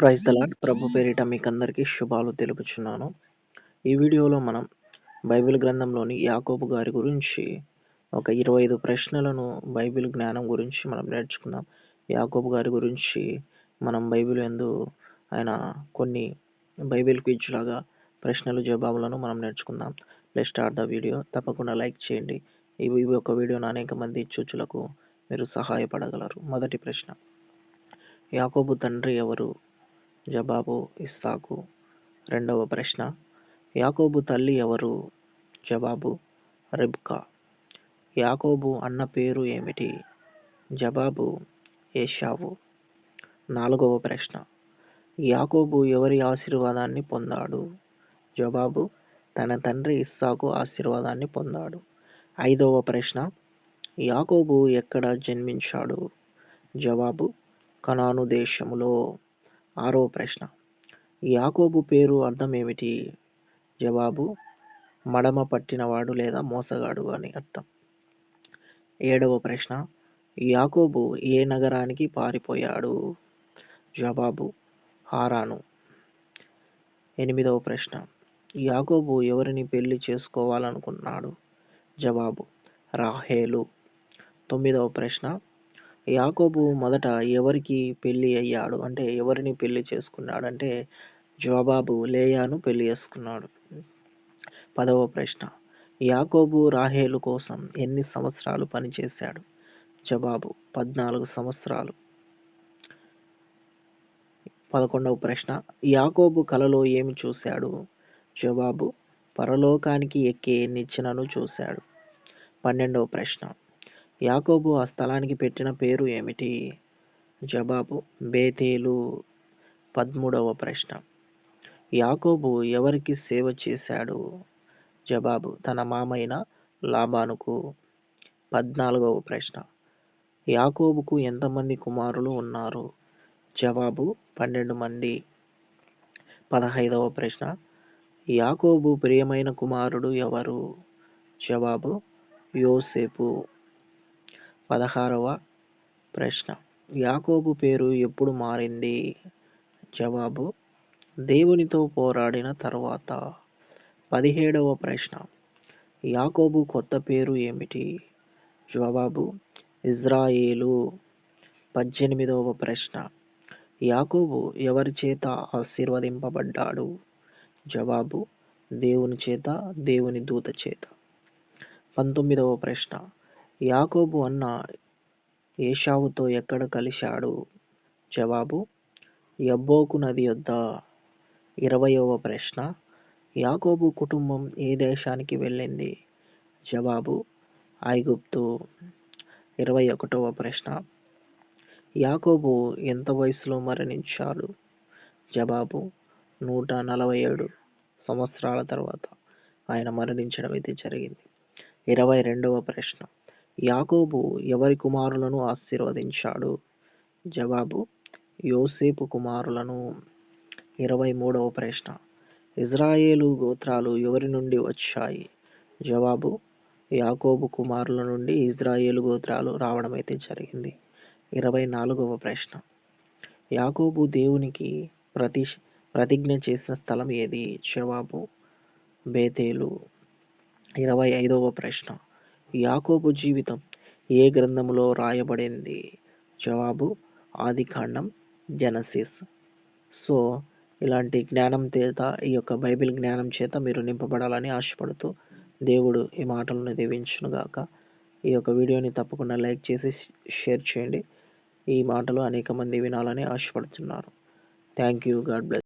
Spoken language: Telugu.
ప్రైజ్ ద ప్రభు పేరిట మీకు అందరికీ శుభాలు తెలుపుచున్నాను. ఈ వీడియోలో మనం బైబిల్ గ్రంథంలోని యాకోబు గారి గురించి ఒక ఇరవై ఐదు ప్రశ్నలను బైబిల్ జ్ఞానం గురించి మనం నేర్చుకుందాం. యాకోబు గారి గురించి మనం బైబిల్ ఎందు ఆయన కొన్ని బైబిల్ క్విజ్ లాగా ప్రశ్నలు జవాబులను మనం నేర్చుకుందాం. Let start the video. తప్పకుండా లైక్ చేయండి. ఈ ఒక వీడియోను అనేక మంది చూచులకు మీరు సహాయపడగలరు. మొదటి ప్రశ్న. యాకోబు తండ్రి ఎవరు? జవాబు ఇస్సాకు రెండవ ప్రశ్న యాకోబు తల్లి ఎవరు? జవాబు రిబ్కా. యాకోబు అన్న పేరు ఏమిటి? జవాబు ఏషావు. నాలుగవ ప్రశ్న యాకోబు ఎవరి ఆశీర్వాదాన్ని పొందాడు? జవాబు తన తండ్రి ఇస్సాకు ఆశీర్వాదాన్ని పొందాడు. ఐదవ ప్రశ్న యాకోబు ఎక్కడ జన్మించాడు? జవాబు కనాను దేశములో. ఆరో ప్రశ్న. యాకోబు పేరు అర్థం ఏమిటి? జవాబు మడమ పట్టినవాడు లేదా మోసగాడు అని అర్థం. ఏడవ ప్రశ్న యాకోబు ఏ నగరానికి పారిపోయాడు? జవాబు హారాను. ఎనిమిదవ ప్రశ్న యాకోబు ఎవరిని పెళ్ళి చేసుకోవాలనుకున్నాడు? జవాబు రాహేలు. తొమ్మిదవ ప్రశ్న యాకోబు మొదట ఎవరికి పెళ్ళి అయ్యాడు? అంటే ఎవరిని పెళ్ళి చేసుకున్నాడు? అంటే జవాబు లేయాను పెళ్ళి చేసుకున్నాడు. పదవ ప్రశ్న. యాకోబు రాహేలు కోసం ఎన్ని సంవత్సరాలు పనిచేశాడు జవాబు పద్నాలుగు సంవత్సరాలు. పదకొండవ ప్రశ్న. యాకోబు కలలో ఏమి చూశాడు? జవాబు పరలోకానికి ఎక్కే నిచ్చెనను చూశాడు. పన్నెండవ ప్రశ్న. యాకోబు ఆ స్థలానికి పెట్టిన పేరు ఏమిటి? జవాబు బేతేలు పదమూడవ ప్రశ్న. యాకోబు ఎవరికి సేవ చేశాడు? జవాబు తన మామైన లాభానుకు పద్నాలుగవ ప్రశ్న. యాకోబుకు ఎంతమంది కుమారులు ఉన్నారు? జవాబు పన్నెండు మంది. పదహైదవ ప్రశ్న. యాకోబు ప్రియమైన కుమారుడు ఎవరు? జవాబు యోసేపు. పదహారవ ప్రశ్న. యాకోబు పేరు ఎప్పుడు మారింది? జవాబు దేవునితో పోరాడిన తర్వాత. పదిహేడవ ప్రశ్న. యాకోబు కొత్త పేరు ఏమిటి? జవాబు ఇజ్రాయేలు. పద్దెనిమిదవ ప్రశ్న. యాకోబు ఎవరి చేత ఆశీర్వదింపబడ్డాడు? జవాబు దేవుని చేత దేవుని దూత చేత. పంతొమ్మిదవ ప్రశ్న. యాకోబు అన్న ఏషావుతో ఎక్కడ కలిశాడు? జవాబు యబ్బోకు నది యొద్ద ఇరవయవ ప్రశ్న. యాకోబు కుటుంబం ఏ దేశానికి వెళ్ళింది? జవాబు ఐగుప్తు. ఇరవై ఒకటవ ప్రశ్న. యాకోబు ఎంత వయసులో మరణించాడు? జవాబు నూట నలభై ఏడు సంవత్సరాల తర్వాత ఆయన మరణించడం అయితే జరిగింది. ఇరవై రెండవ ప్రశ్న. యాకోబు ఎవరి కుమారులను ఆశీర్వదించాడు? జవాబు యోసేపు కుమారులను. ఇరవై మూడవ ప్రశ్న. ఇజ్రాయేలు గోత్రాలు ఎవరి నుండి వచ్చాయి? జవాబు యాకోబు కుమారుల నుండి ఇజ్రాయేలు గోత్రాలు రావడం అయితే జరిగింది. ఇరవై నాలుగవ ప్రశ్న. యాకోబు దేవునికి ప్రతి ప్రతిజ్ఞ చేసిన స్థలం ఏది? జవాబు బేతేలు. ఇరవై ఐదవ ప్రశ్న. యాకోబు జీవితం ఏ గ్రంథంలో రాయబడింది? జవాబు ఆదికాండం జనసిస్. సో ఇలాంటి జ్ఞానం చేత ఈ యొక్క బైబిల్ జ్ఞానం చేత మీరు నింపబడాలని ఆశపడుతూ దేవుడు ఈ మాటలను దీవించునుగాక. ఈ యొక్క వీడియోని తప్పకుండా లైక్ చేసి షేర్ చేయండి. ఈ మాటలు అనేక మంది వినాలని ఆశపడుతున్నారు. Thank you. God bless